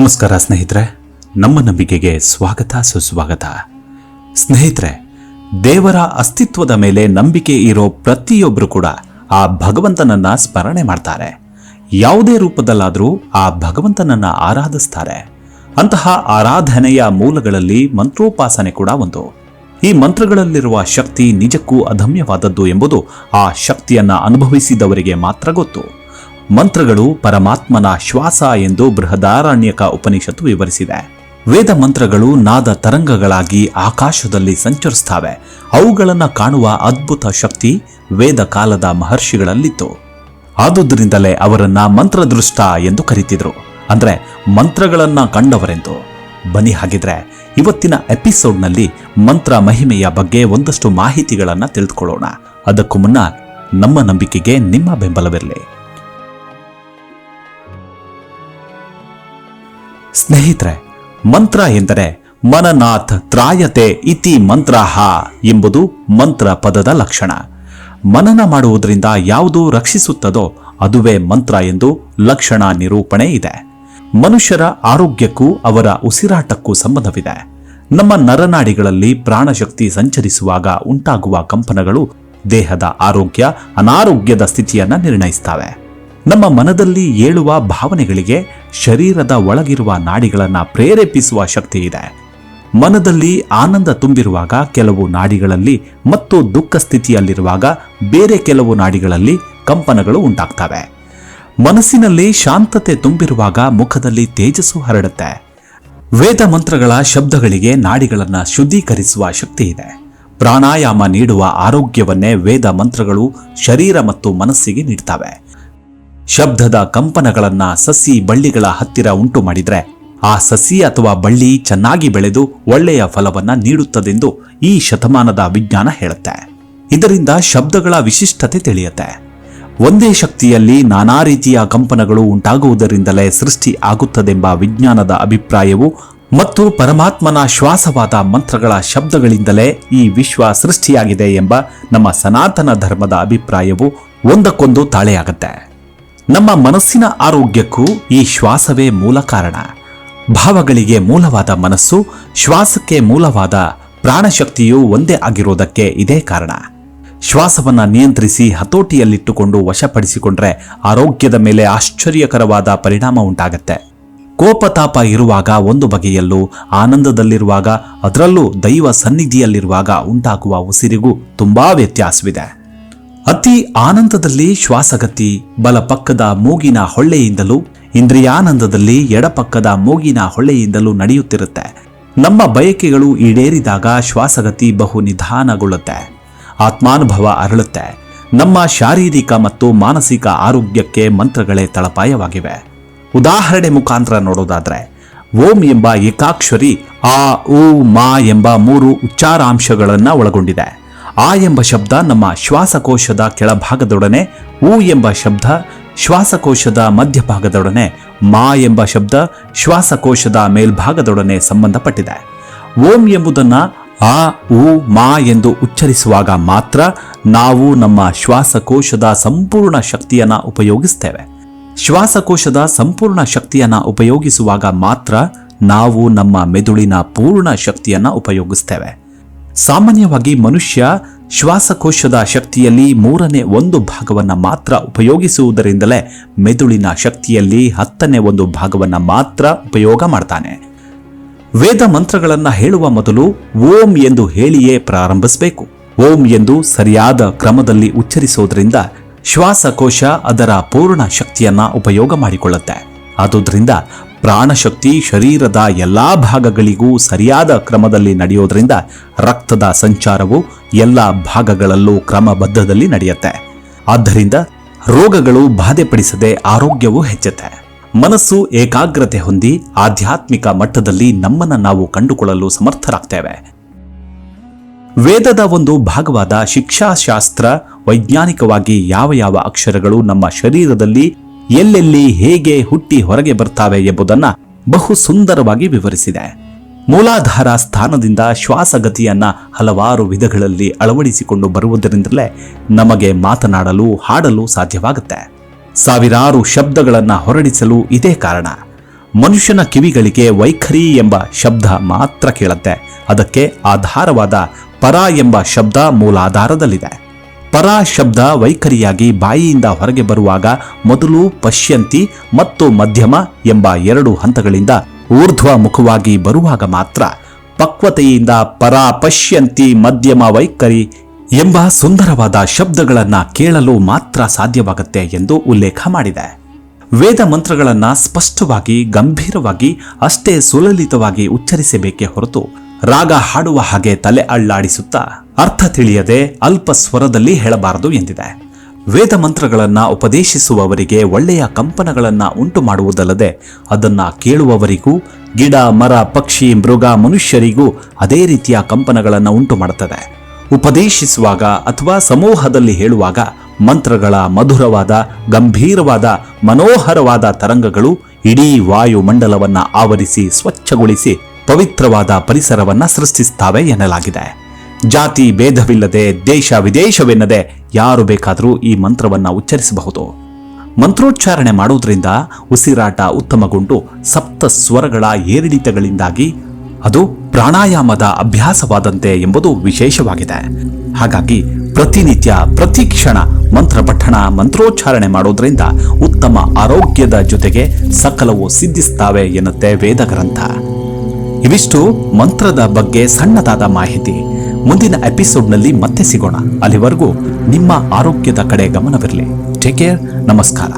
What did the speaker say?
ನಮಸ್ಕಾರ ಸ್ನೇಹಿತರೆ, ನಮ್ಮ ನಂಬಿಕೆಗೆ ಸ್ವಾಗತ, ಸುಸ್ವಾಗತ. ಸ್ನೇಹಿತರೆ, ದೇವರ ಅಸ್ತಿತ್ವದ ಮೇಲೆ ನಂಬಿಕೆ ಇರೋ ಪ್ರತಿಯೊಬ್ಬರು ಕೂಡ ಆ ಭಗವಂತನನ್ನ ಸ್ಮರಣೆ ಮಾಡ್ತಾರೆ. ಯಾವುದೇ ರೂಪದಲ್ಲಾದರೂ ಆ ಭಗವಂತನನ್ನ ಆರಾಧಿಸ್ತಾರೆ. ಅಂತಹ ಆರಾಧನೆಯ ಮೂಲಗಳಲ್ಲಿ ಮಂತ್ರೋಪಾಸನೆ ಕೂಡ ಒಂದು. ಈ ಮಂತ್ರಗಳಲ್ಲಿರುವ ಶಕ್ತಿ ನಿಜಕ್ಕೂ ಅದಮ್ಯವಾದದ್ದು ಎಂಬುದು ಆ ಶಕ್ತಿಯನ್ನ ಅನುಭವಿಸಿದವರಿಗೆ ಮಾತ್ರ ಗೊತ್ತು. ಮಂತ್ರಗಳು ಪರಮಾತ್ಮನ ಶ್ವಾಸ ಎಂದು ಬೃಹದಾರಣ್ಯಕ ಉಪನಿಷತ್ತು ವಿವರಿಸಿದೆ. ವೇದ ಮಂತ್ರಗಳು ನಾದ ತರಂಗಗಳಾಗಿ ಆಕಾಶದಲ್ಲಿ ಸಂಚರಿಸ್ತವೆ. ಅವುಗಳನ್ನು ಕಾಣುವ ಅದ್ಭುತ ಶಕ್ತಿ ವೇದ ಕಾಲದ ಮಹರ್ಷಿಗಳಲ್ಲಿತ್ತು. ಆದುದರಿಂದಲೇ ಅವರನ್ನ ಮಂತ್ರದೃಷ್ಟ ಎಂದು ಕರೀತಿದ್ರು. ಅಂದ್ರೆ ಮಂತ್ರಗಳನ್ನ ಕಂಡವರೆಂದು. ಬನಿ ಹಾಗಿದ್ರೆ ಇವತ್ತಿನ ಎಪಿಸೋಡ್ನಲ್ಲಿ ಮಂತ್ರ ಮಹಿಮೆಯ ಬಗ್ಗೆ ಒಂದಷ್ಟು ಮಾಹಿತಿಗಳನ್ನ ತಿಳಿದುಕೊಳ್ಳೋಣ. ಅದಕ್ಕೂ ಮುನ್ನ ನಮ್ಮ ನಂಬಿಕೆಗೆ ನಿಮ್ಮ ಬೆಂಬಲವಿರಲಿ. ಸ್ನೇಹಿತರೆ, ಮಂತ್ರ ಎಂದರೆ ಮನನಾಥ್ ತ್ರಾಯತೆ ಇತಿ ಮಂತ್ರಹ ಎಂಬುದು ಮಂತ್ರ ಪದದ ಲಕ್ಷಣ. ಮನನ ಮಾಡುವುದರಿಂದ ಯಾವುದು ರಕ್ಷಿಸುತ್ತದೋ ಅದುವೇ ಮಂತ್ರ ಎಂದು ಲಕ್ಷಣ ನಿರೂಪಣೆ ಇದೆ. ಮನುಷ್ಯರ ಆರೋಗ್ಯಕ್ಕೂ ಅವರ ಉಸಿರಾಟಕ್ಕೂ ಸಂಬಂಧವಿದೆ. ನಮ್ಮ ನರನಾಡಿಗಳಲ್ಲಿ ಪ್ರಾಣಶಕ್ತಿ ಸಂಚರಿಸುವಾಗ ಉಂಟಾಗುವ ಕಂಪನಗಳು ದೇಹದ ಆರೋಗ್ಯ, ಅನಾರೋಗ್ಯದ ಸ್ಥಿತಿಯನ್ನು ನಿರ್ಣಯಿಸ್ತವೆ. ನಮ್ಮ ಮನದಲ್ಲಿ ಏಳುವ ಭಾವನೆಗಳಿಗೆ ಶರೀರದ ಒಳಗಿರುವ ನಾಡಿಗಳನ್ನು ಪ್ರೇರೇಪಿಸುವ ಶಕ್ತಿ ಇದೆ. ಮನದಲ್ಲಿ ಆನಂದ ತುಂಬಿರುವಾಗ ಕೆಲವು ನಾಡಿಗಳಲ್ಲಿ ಮತ್ತು ದುಃಖ ಸ್ಥಿತಿಯಲ್ಲಿರುವಾಗ ಬೇರೆ ಕೆಲವು ನಾಡಿಗಳಲ್ಲಿ ಕಂಪನಗಳು ಉಂಟಾಗ್ತವೆ. ಮನಸ್ಸಿನಲ್ಲಿ ಶಾಂತತೆ ತುಂಬಿರುವಾಗ ಮುಖದಲ್ಲಿ ತೇಜಸ್ಸು ಹರಡುತ್ತೆ. ವೇದ ಮಂತ್ರಗಳ ಶಬ್ದಗಳಿಗೆ ನಾಡಿಗಳನ್ನು ಶುದ್ಧೀಕರಿಸುವ ಶಕ್ತಿ ಇದೆ. ಪ್ರಾಣಾಯಾಮ ನೀಡುವ ಆರೋಗ್ಯವನ್ನೇ ವೇದ ಮಂತ್ರಗಳು ಶರೀರ ಮತ್ತು ಮನಸ್ಸಿಗೆ ನೀಡ್ತವೆ. ಶಬ್ದದ ಕಂಪನಗಳನ್ನ ಸಸಿ ಬಳ್ಳಿಗಳ ಹತ್ತಿರ ಉಂಟು ಮಾಡಿದ್ರೆ, ಆ ಸಸಿ ಅಥವಾ ಬಳ್ಳಿ ಚೆನ್ನಾಗಿ ಬೆಳೆದು ಒಳ್ಳೆಯ ಫಲವನ್ನ ನೀಡುತ್ತದೆಂದು ಈ ಶತಮಾನದ ವಿಜ್ಞಾನ ಹೇಳುತ್ತೆ. ಇದರಿಂದ ಶಬ್ದಗಳ ವಿಶಿಷ್ಟತೆ ತಿಳಿಯುತ್ತೆ. ಒಂದೇ ಶಕ್ತಿಯಲ್ಲಿ ನಾನಾ ರೀತಿಯ ಕಂಪನಗಳು ಉಂಟಾಗುವುದರಿಂದಲೇ ಸೃಷ್ಟಿ ಆಗುತ್ತದೆಂಬ ವಿಜ್ಞಾನದ ಅಭಿಪ್ರಾಯವು ಮತ್ತು ಪರಮಾತ್ಮನ ಶ್ವಾಸವಾದ ಮಂತ್ರಗಳ ಶಬ್ದಗಳಿಂದಲೇ ಈ ವಿಶ್ವ ಸೃಷ್ಟಿಯಾಗಿದೆ ಎಂಬ ನಮ್ಮ ಸನಾತನ ಧರ್ಮದ ಅಭಿಪ್ರಾಯವು ಒಂದಕ್ಕೊಂದು ತಾಳೆಯಾಗತ್ತೆ. ನಮ್ಮ ಮನಸ್ಸಿನ ಆರೋಗ್ಯಕ್ಕೂ ಈ ಶ್ವಾಸವೇ ಮೂಲ ಕಾರಣ. ಭಾವಗಳಿಗೆ ಮೂಲವಾದ ಮನಸ್ಸು, ಶ್ವಾಸಕ್ಕೆ ಮೂಲವಾದ ಪ್ರಾಣಶಕ್ತಿಯು ಒಂದೇ ಆಗಿರೋದಕ್ಕೆ ಇದೇ ಕಾರಣ. ಶ್ವಾಸವನ್ನು ನಿಯಂತ್ರಿಸಿ ಹತೋಟಿಯಲ್ಲಿಟ್ಟುಕೊಂಡು ವಶಪಡಿಸಿಕೊಂಡ್ರೆ ಆರೋಗ್ಯದ ಮೇಲೆ ಆಶ್ಚರ್ಯಕರವಾದ ಪರಿಣಾಮ ಉಂಟಾಗತ್ತೆ. ಕೋಪತಾಪ ಇರುವಾಗ ಒಂದು ಬಗೆಯಲ್ಲೂ, ಆನಂದದಲ್ಲಿರುವಾಗ, ಅದರಲ್ಲೂ ದೈವ ಸನ್ನಿಧಿಯಲ್ಲಿರುವಾಗ ಉಂಟಾಗುವ ಉಸಿರಿಗೂ ತುಂಬಾ ವ್ಯತ್ಯಾಸವಿದೆ. ಅತಿ ಆನಂದದಲ್ಲಿ ಶ್ವಾಸಗತಿ ಬಲಪಕ್ಕದ ಮೂಗಿನ ಹೊಳ್ಳೆಯಿಂದಲೂ, ಇಂದ್ರಿಯಾನಂದದಲ್ಲಿ ಎಡಪಕ್ಕದ ಮೂಗಿನ ಹೊಳ್ಳೆಯಿಂದಲೂ ನಡೆಯುತ್ತಿರುತ್ತೆ. ನಮ್ಮ ಬಯಕೆಗಳು ಈಡೇರಿದಾಗ ಶ್ವಾಸಗತಿ ಬಹು ನಿಧಾನಗೊಳ್ಳುತ್ತೆ. ಆತ್ಮಾನುಭವ ಅರಳುತ್ತೆ. ನಮ್ಮ ಶಾರೀರಿಕ ಮತ್ತು ಮಾನಸಿಕ ಆರೋಗ್ಯಕ್ಕೆ ಮಂತ್ರಗಳೇ ತಳಪಾಯವಾಗಿವೆ. ಉದಾಹರಣೆ ಮುಖಾಂತರ ನೋಡೋದಾದ್ರೆ, ಓಂ ಎಂಬ ಏಕಾಕ್ಷರಿ ಆ, ಉ, ಮಾ ಎಂಬ ಮೂರು ಉಚ್ಚಾರಾಂಶಗಳನ್ನು ಒಳಗೊಂಡಿದೆ. ಆ ಎಂಬ ಶಬ್ದ ನಮ್ಮ ಶ್ವಾಸಕೋಶದ ಕೆಳಭಾಗದೊಡನೆ, ಊ ಎಂಬ ಶಬ್ದ ಶ್ವಾಸಕೋಶದ ಮಧ್ಯಭಾಗದೊಡನೆ, ಮಾ ಎಂಬ ಶಬ್ದ ಶ್ವಾಸಕೋಶದ ಮೇಲ್ಭಾಗದೊಡನೆ ಸಂಬಂಧಪಟ್ಟಿದೆ. ಓಂ ಎಂಬುದನ್ನು ಆ ಉ ಮಾ ಎಂದು ಉಚ್ಚರಿಸುವಾಗ ಮಾತ್ರ ನಾವು ನಮ್ಮ ಶ್ವಾಸಕೋಶದ ಸಂಪೂರ್ಣ ಶಕ್ತಿಯನ್ನ ಉಪಯೋಗಿಸ್ತೇವೆ. ಶ್ವಾಸಕೋಶದ ಸಂಪೂರ್ಣ ಶಕ್ತಿಯನ್ನ ಉಪಯೋಗಿಸುವಾಗ ಮಾತ್ರ ನಾವು ನಮ್ಮ ಮೆದುಳಿನ ಪೂರ್ಣ ಶಕ್ತಿಯನ್ನು ಉಪಯೋಗಿಸ್ತೇವೆ. ಸಾಮಾನ್ಯವಾಗಿ ಮನುಷ್ಯ ಶ್ವಾಸಕೋಶದ ಶಕ್ತಿಯಲ್ಲಿ ಮೂರನೇ ಒಂದು ಭಾಗವನ್ನ ಮಾತ್ರ ಉಪಯೋಗಿಸುವುದರಿಂದಲೇ ಮೆದುಳಿನ ಶಕ್ತಿಯಲ್ಲಿ ಹತ್ತನೇ ಒಂದು ಭಾಗವನ್ನ ಮಾತ್ರ ಉಪಯೋಗ ಮಾಡ್ತಾನೆ. ವೇದ ಮಂತ್ರಗಳನ್ನು ಹೇಳುವ ಮೊದಲು ಓಂ ಎಂದು ಹೇಳಿಯೇ ಪ್ರಾರಂಭಿಸಬೇಕು. ಓಂ ಎಂದು ಸರಿಯಾದ ಕ್ರಮದಲ್ಲಿ ಉಚ್ಚರಿಸುವುದರಿಂದ ಶ್ವಾಸಕೋಶ ಅದರ ಪೂರ್ಣ ಶಕ್ತಿಯನ್ನ ಉಪಯೋಗ ಮಾಡಿಕೊಳ್ಳುತ್ತೆ. ಆದುದರಿಂದ ಪ್ರಾಣಶಕ್ತಿ ಶರೀರದ ಎಲ್ಲಾ ಭಾಗಗಳಿಗೂ ಸರಿಯಾದ ಕ್ರಮದಲ್ಲಿ ನಡೆಯೋದ್ರಿಂದ ರಕ್ತದ ಸಂಚಾರವು ಎಲ್ಲ ಭಾಗಗಳಲ್ಲೂ ಕ್ರಮಬದ್ಧದಲ್ಲಿ ನಡೆಯುತ್ತೆ. ಆದ್ದರಿಂದ ರೋಗಗಳು ಬಾಧೆಪಡಿಸದೆ ಆರೋಗ್ಯವು ಹೆಚ್ಚುತ್ತೆ. ಮನಸ್ಸು ಏಕಾಗ್ರತೆ ಹೊಂದಿ ಆಧ್ಯಾತ್ಮಿಕ ಮಟ್ಟದಲ್ಲಿ ನಮ್ಮನ್ನ ನಾವು ಕಂಡುಕೊಳ್ಳಲು ಸಮರ್ಥರಾಗ್ತೇವೆ. ವೇದದ ಒಂದು ಭಾಗವಾದ ಶಿಕ್ಷಾಶಾಸ್ತ್ರ ವೈಜ್ಞಾನಿಕವಾಗಿ ಯಾವ ಯಾವ ಅಕ್ಷರಗಳು ನಮ್ಮ ಶರೀರದಲ್ಲಿ ಎಲ್ಲೆಲ್ಲಿ ಹೇಗೆ ಹುಟ್ಟಿ ಹೊರಗೆ ಬರ್ತಾವೆ ಎಂಬುದನ್ನ ಬಹು ಸುಂದರವಾಗಿ ವಿವರಿಸಿದೆ. ಮೂಲಾಧಾರ ಸ್ಥಾನದಿಂದ ಶ್ವಾಸಗತಿಯನ್ನು ಹಲವಾರು ವಿಧಗಳಲ್ಲಿ ಅಳವಡಿಸಿಕೊಂಡು ಬರುವುದರಿಂದಲೇ ನಮಗೆ ಮಾತನಾಡಲು, ಹಾಡಲು ಸಾಧ್ಯವಾಗುತ್ತೆ. ಸಾವಿರಾರು ಶಬ್ದಗಳನ್ನು ಹೊರಡಿಸಲು ಇದೇ ಕಾರಣ. ಮನುಷ್ಯನ ಕಿವಿಗಳಿಗೆ ವೈಖರಿ ಎಂಬ ಶಬ್ದ ಮಾತ್ರ ಕೇಳುತ್ತೆ. ಅದಕ್ಕೆ ಆಧಾರವಾದ ಪರ ಎಂಬ ಶಬ್ದ ಮೂಲಾಧಾರದಲ್ಲಿದೆ. ಪರ ಶಬ್ದ ವೈಖರಿಯಾಗಿ ಬಾಯಿಯಿಂದ ಹೊರಗೆ ಬರುವಾಗ ಮೊದಲು ಪಶ್ಯಂತಿ, ಮತ್ತು ಮಧ್ಯಮ ಎಂಬ ಎರಡು ಹಂತಗಳಿಂದ ಊರ್ಧ್ವ ಮುಖವಾಗಿ ಬರುವಾಗ ಮಾತ್ರ ಪಕ್ವತೆಯಿಂದ ಪರ ಪಶ್ಯಂತಿ ಮಧ್ಯಮ ವೈಖರಿ ಎಂಬ ಸುಂದರವಾದ ಶಬ್ದಗಳನ್ನು ಕೇಳಲು ಮಾತ್ರ ಸಾಧ್ಯವಾಗುತ್ತೆ ಎಂದು ಉಲ್ಲೇಖ ಮಾಡಿದೆ. ವೇದ ಮಂತ್ರಗಳನ್ನು ಸ್ಪಷ್ಟವಾಗಿ, ಗಂಭೀರವಾಗಿ, ಅಷ್ಟೇ ಸುಲಲಿತವಾಗಿ ಉಚ್ಚರಿಸಬೇಕೇ ಹೊರತು ರಾಗ ಹಾಡುವ ಹಾಗೆ ತಲೆ ಅಳ್ಳಾಡಿಸುತ್ತಾ ಅರ್ಥ ತಿಳಿಯದೆ ಅಲ್ಪ ಸ್ವರದಲ್ಲಿ ಹೇಳಬಾರದು ಎಂದಿದೆ. ವೇದ ಮಂತ್ರಗಳನ್ನು ಉಪದೇಶಿಸುವವರಿಗೆ ಒಳ್ಳೆಯ ಕಂಪನಗಳನ್ನು ಉಂಟು ಮಾಡುವುದಲ್ಲದೆ ಅದನ್ನು ಕೇಳುವವರಿಗೂ, ಗಿಡ, ಮರ, ಪಕ್ಷಿ, ಮೃಗ, ಮನುಷ್ಯರಿಗೂ ಅದೇ ರೀತಿಯ ಕಂಪನಗಳನ್ನು ಉಂಟು ಮಾಡುತ್ತದೆ ಉಪದೇಶಿಸುವಾಗ ಅಥವಾ ಸಮೂಹದಲ್ಲಿ ಹೇಳುವಾಗ ಮಂತ್ರಗಳ ಮಧುರವಾದ, ಗಂಭೀರವಾದ, ಮನೋಹರವಾದ ತರಂಗಗಳು ಇಡೀ ವಾಯುಮಂಡಲವನ್ನು ಆವರಿಸಿ ಸ್ವಚ್ಛಗೊಳಿಸಿ ಪವಿತ್ರವಾದ ಪರಿಸರವನ್ನು ಸೃಷ್ಟಿಸುತ್ತವೆ ಎನ್ನಲಾಗಿದೆ. ಜಾತಿ ಭೇದವಿಲ್ಲದೆ ದೇಶ ವಿದೇಶವೆನ್ನದೆ ಯಾರು ಬೇಕಾದರೂ ಈ ಮಂತ್ರವನ್ನ ಉಚ್ಚರಿಸಬಹುದು. ಮಂತ್ರೋಚ್ಚಾರಣೆ ಮಾಡುವುದರಿಂದ ಉಸಿರಾಟ ಉತ್ತಮಗೊಂಡು ಸಪ್ತ ಸ್ವರಗಳ ಏರಿಳಿತಗಳಿಂದಾಗಿ ಅದು ಪ್ರಾಣಾಯಾಮದ ಅಭ್ಯಾಸವಾದಂತೆ ಎಂಬುದು ವಿಶೇಷವಾಗಿದೆ. ಹಾಗಾಗಿ ಪ್ರತಿನಿತ್ಯ ಪ್ರತಿ ಕ್ಷಣ ಮಂತ್ರ ಪಠಣ, ಮಂತ್ರೋಚ್ಚಾರಣೆ ಮಾಡೋದ್ರಿಂದ ಉತ್ತಮ ಆರೋಗ್ಯದ ಜೊತೆಗೆ ಸಕಲವು ಸಿದ್ಧಿಸ್ತಾವೆ ಎನ್ನುತ್ತೆ ವೇದ ಗ್ರಂಥ ಇವಿಷ್ಟು ಮಂತ್ರದ ಬಗ್ಗೆ ಸಣ್ಣದಾದ ಮಾಹಿತಿ. ಮುಂದಿನ ಎಪಿಸೋಡ್ನಲ್ಲಿ ಮತ್ತೆ ಸಿಗೋಣ. ಅಲ್ಲಿವರೆಗೂ ನಿಮ್ಮ ಆರೋಗ್ಯದ ಕಡೆ ಗಮನವಿರಲಿ. ಟೇಕ್ ಕೇರ್ ನಮಸ್ಕಾರ.